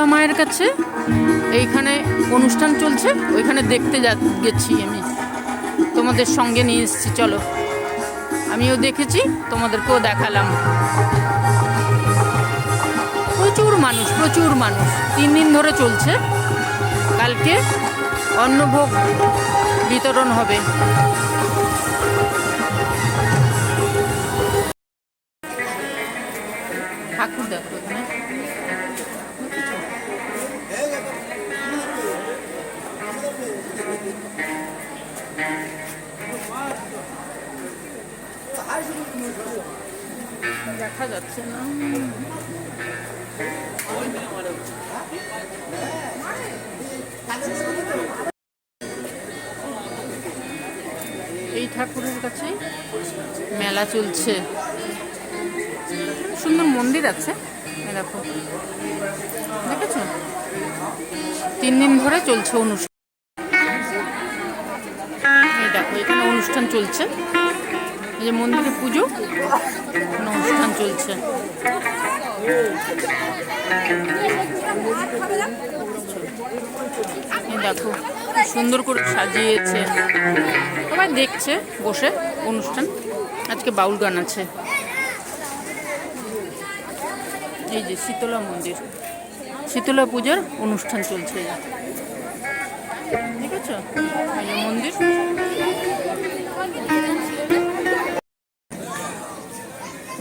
শীতলা মায়ের কাছে। এইখানে অনুষ্ঠান চলছে, ওইখানে দেখতে যা, গেছি আমি। তোমাদের সঙ্গে নিয়ে এসেছি, চলো। আমিও দেখেছি, তোমাদেরকেও দেখালাম। প্রচুর মানুষ প্রচুর মানুষ। তিন দিন ধরে চলছে। কালকে অন্নভোগ বিতরণ হবে। দেখা যাচ্ছে না। এই ঠাকুরের কাছে মেলা চলছে। সুন্দর মন্দির আছে। দেখো। দেখেছ? তিন দিন ধরে চলছে অনুষ্ঠান। দেখো, এখানে অনুষ্ঠান চলছে। এই যে মন্দিরে পুজো, অনুষ্ঠান চলছে। দেখো, সুন্দর করে সাজিয়েছে। সবাই দেখছে বসে অনুষ্ঠান। আজকে বাউল গান আছে। এই যে শীতলা মন্দির। শীতলা পূজার অনুষ্ঠান চলছে। ঠিক আছে মন্দির।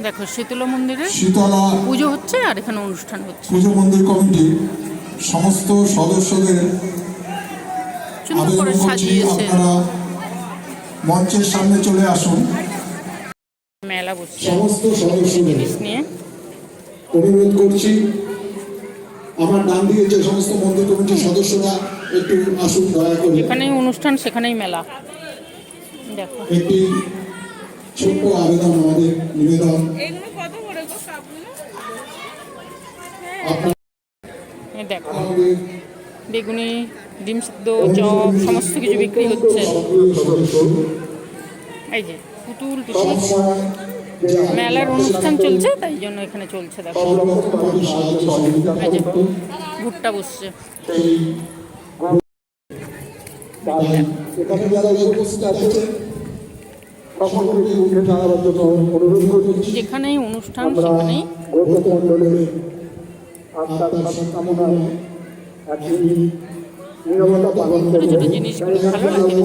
দেখো শীতলা মন্দিরে শীতলা পুজো হচ্ছে আর এখানে অনুষ্ঠান হচ্ছে। পুজো মন্দির কমিটি সমস্ত সদস্যদের আবেদন করছি আপনারা মঞ্চের সামনে চলে আসুন। মেলা বসছে। সমস্ত সদস্যদের নিয়ে। অনুরোধ করছি আমার দিকে যে সমস্ত মন্দির কমিটির সদস্যরা একটু আসুন দয়া করে। যেখানেই অনুষ্ঠান সেখানেই মেলা। দেখো। একটি ছোট্ট আবেদন আমাদের নিবেদন। আমাদের বেগুনি ডিম সিদ্ধ চপ সমস্ত কিছু বিক্রি হচ্ছে। এই যে পুতুল মেলার অনুষ্ঠান চলছে তাই জন্য এখানে চলছে দেখো। এই যে ভুট্টা বসছে। এখানে যারা উপস্থিত আছেন সকলকে উঠে দাঁড়াবার জন্য অনুরোধ করছি যেখানেই অনুষ্ঠান সেখানেই ছোট ছোট জিনিসগুলো ভালো লাগে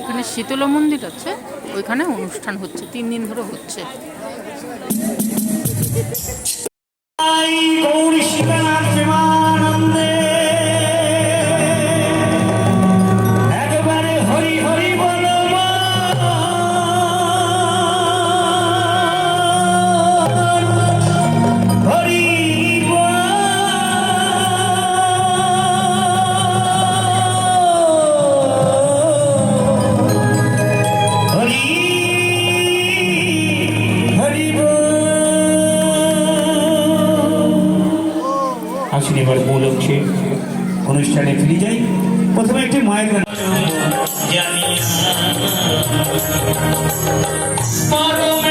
এখানে শীতলা মন্দির আছে ওইখানে অনুষ্ঠান হচ্ছে তিন দিন ধরে হচ্ছে। Spot over.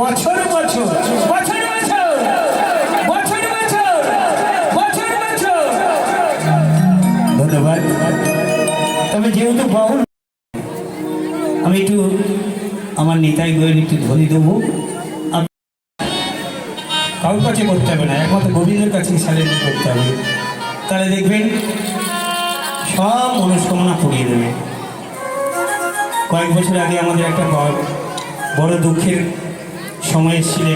বছর বছর বছর বছর বছর বছর বছর বছর। ধন্যবাদ। তবে যেহেতু বাউল, আমি একটু আমার নিতাই গোয়েল একটু ধ্বনি দেবো। কারোর কাছে করতে হবে না, একমাত্র গোবিন্দের কাছে স্যালেন্ট করতে হবে। তাহলে দেখবেন, সব মনস্কামনা পুড়িয়ে দেবে। কয়েক বছর আগে আমাদের একটা বড় দুঃখের সময়ে ছিল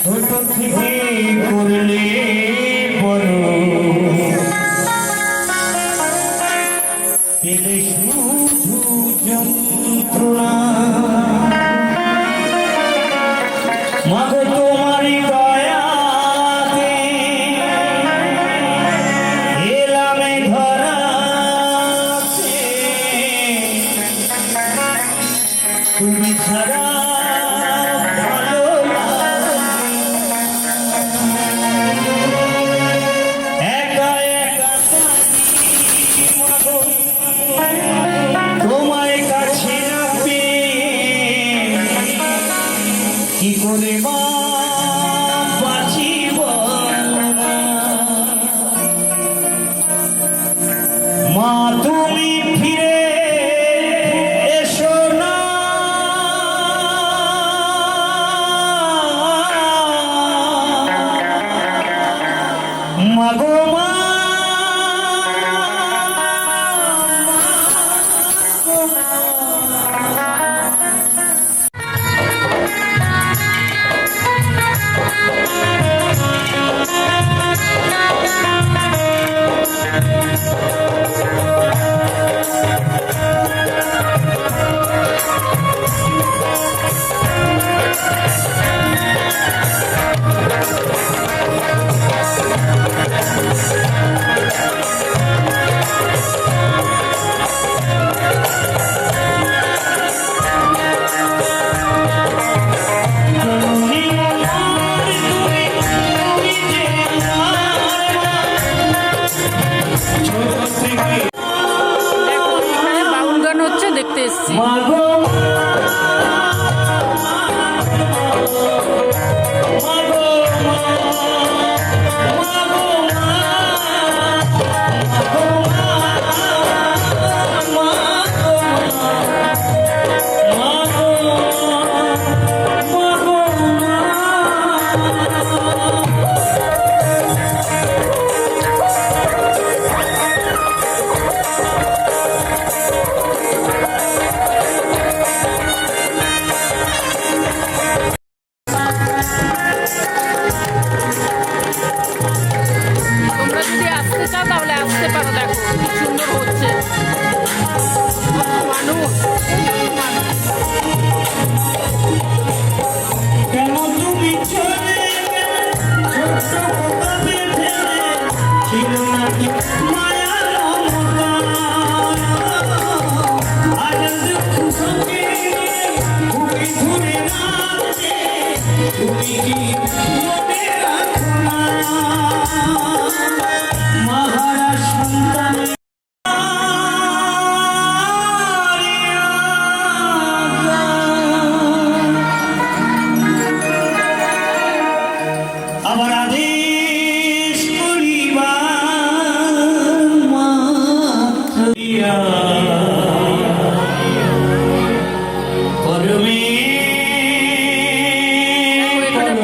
ছোট থেকে করলে বড় তুমি ছাড়া Oh, My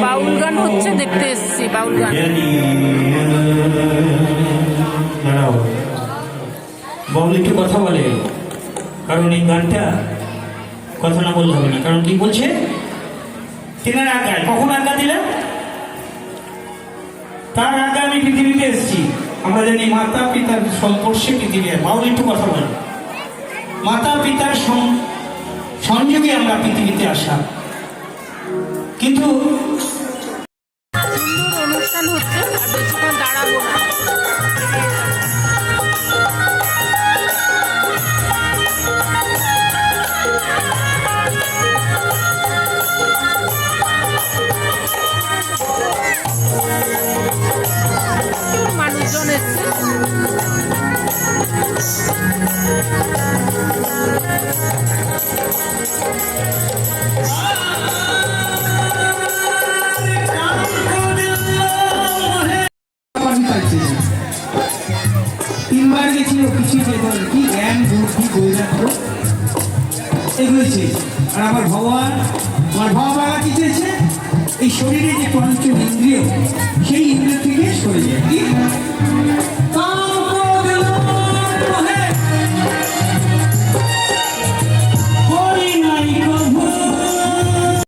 বাউল গান হচ্ছে দেখতে এসছি বাউল গান। একটু কথা বলে কারণ এই গানটা কথা না বললে হবে না। কারণ কি বলছে? তেনার আজ্ঞায় কখন আজ্ঞা দিলেন তার আগে আমি পৃথিবীতে এসেছি। আমরা জানি মাতা পিতার সংস্পর্শে পৃথিবী বাউল একটু কথা বলে। মাতা পিতার সংযোগে আমরা পৃথিবীতে আসা। কিন্তু তিনবার গেছিল কিছু চেতন কি জ্ঞান বুদ্ধি বৈরাগ্য? এগুলো চেয়েছে আর আমার ভগবান আমার ভগবান কি চেয়েছে? এই শরীরে যে পঞ্চ ইন্দ্রিয়, সেই ইন্দ্রিয় থেকে সরে যায়। কি?